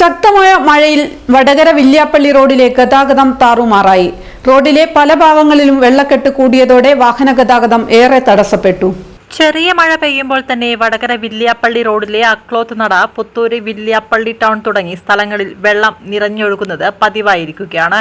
ശക്തമായ മഴയിൽ വടകര വില്യാപ്പള്ളി റോഡിലെ ഗതാഗതം താറുമാറായി. റോഡിലെ പല ഭാഗങ്ങളിലും വെള്ളക്കെട്ട് കൂടിയതോടെ വാഹന ഗതാഗതം ഏറെ തടസ്സപ്പെട്ടു. ചെറിയ മഴ പെയ്യുമ്പോൾ തന്നെ വടകര വില്യാപ്പള്ളി റോഡിലെ അക്ലോത്ത് നട പുത്തൂര് വില്യാപ്പള്ളി ടൗൺ തുടങ്ങി സ്ഥലങ്ങളിൽ വെള്ളം നിറഞ്ഞൊഴുകുന്നത് പതിവായിരിക്കുകയാണ്.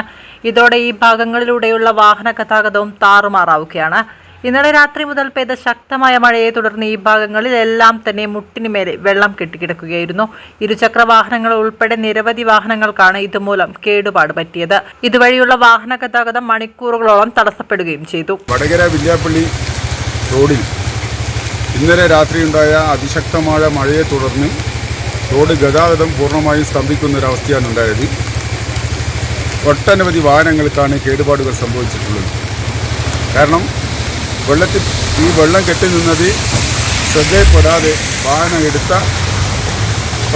ഇതോടെ ഈ ഭാഗങ്ങളിലൂടെയുള്ള വാഹന ഗതാഗതവും താറുമാറാവുകയാണ്. ഇന്നലെ രാത്രി മുതൽ പെയ്ത ശക്തമായ മഴയെ തുടർന്ന് ഈ ഭാഗങ്ങളിലെല്ലാം തന്നെ മുട്ടിന് മേലെ വെള്ളം കെട്ടിക്കിടക്കുകയായിരുന്നു. ഇരുചക്ര വാഹനങ്ങൾ ഉൾപ്പെടെ നിരവധി വാഹനങ്ങൾക്കാണ് ഇതുമൂലം കേടുപാട് പറ്റിയത്. ഇതുവഴിയുള്ള വാഹന ഗതാഗതം മണിക്കൂറുകളോളം തടസ്സപ്പെടുകയും ചെയ്തു. വടകര വില്യാപ്പള്ളി റോഡിൽ ഇന്നലെ രാത്രിയുണ്ടായ അതിശക്തമായ മഴയെ തുടർന്ന് റോഡ് ഗതാഗതം പൂർണമായും സ്തംഭിക്കുന്ന ഒരവസ്ഥയാണ് ഉണ്ടായത്. ഒട്ടനവധി വാഹനങ്ങൾക്കാണ് കേടുപാടുകൾ സംഭവിച്ചിട്ടുള്ളത്. കാരണം വെള്ളത്തിൽ ഈ വെള്ളം കെട്ടി നിന്നത് ശ്രദ്ധയിൽപ്പെടാതെ വാഹനം എടുത്ത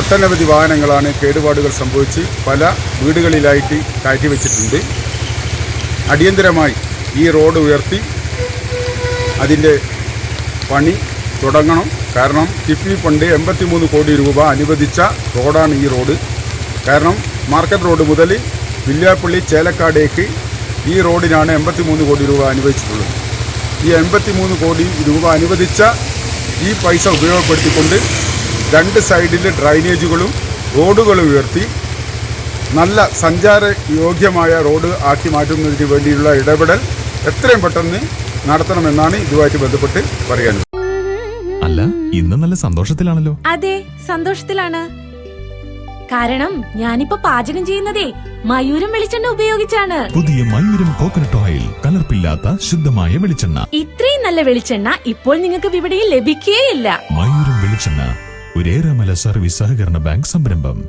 ഒട്ടനവധി വാഹനങ്ങളാണ് കേടുപാടുകൾ സംഭവിച്ച് പല വീടുകളിലായിട്ട് കയറ്റിവെച്ചിട്ടുണ്ട് അടിയന്തരമായി ഈ റോഡ് ഉയർത്തി അതിന്റെ പണി തുടങ്ങണം. കാരണം കിഫ്ബി ഫണ്ട് എൺപത്തി മൂന്ന് കോടി രൂപ അനുവദിച്ച റോഡാണ് ഈ റോഡ്. കാരണം മാർക്കറ്റ് റോഡ് മുതൽ വില്യാപ്പള്ളി ചേലക്കാടേക്ക് ഈ റോഡിനാണ് എൺപത്തി മൂന്ന് കോടി രൂപ അനുവദിച്ചിട്ടുള്ളത്. ഈ എൺപത്തിമൂന്ന് കോടി രൂപ അനുവദിച്ച ഈ പൈസ ഉപയോഗപ്പെടുത്തിക്കൊണ്ട് രണ്ട് സൈഡിലെ ഡ്രൈനേജുകളും റോഡുകളും ഉയർത്തി നല്ല സഞ്ചാര യോഗ്യമായ റോഡ് ആക്കി മാറ്റുന്നതിന് വേണ്ടിയുള്ള ഇടപെടൽ എത്രയും പെട്ടെന്ന് നടത്തണമെന്നാണ് ഇതുമായിട്ട് ബന്ധപ്പെട്ട് പറയാനുള്ളത് അല്ല ഇന്ന് നല്ല സന്തോഷത്തിലാണല്ലോ. അതെ സന്തോഷത്തിലാണ്. കാരണം ഞാനിപ്പോ പാചകം ചെയ്യുന്നതേ മയൂരം വെളിച്ചെണ്ണ ഉപയോഗിച്ചാണ്. പുതിയ മയൂരം കോക്കനട്ട് ഓയിൽ കലർപ്പില്ലാത്ത ശുദ്ധമായ വെളിച്ചെണ്ണ. ഇത്രയും നല്ല വെളിച്ചെണ്ണ ഇപ്പോൾ നിങ്ങൾക്ക് ഇവിടെ ലഭിക്കുകയില്ല മയൂരം വെളിച്ചെണ്ണ ഒരേറെമല സർവീസ് സഹകരണ ബാങ്ക് സംരംഭം.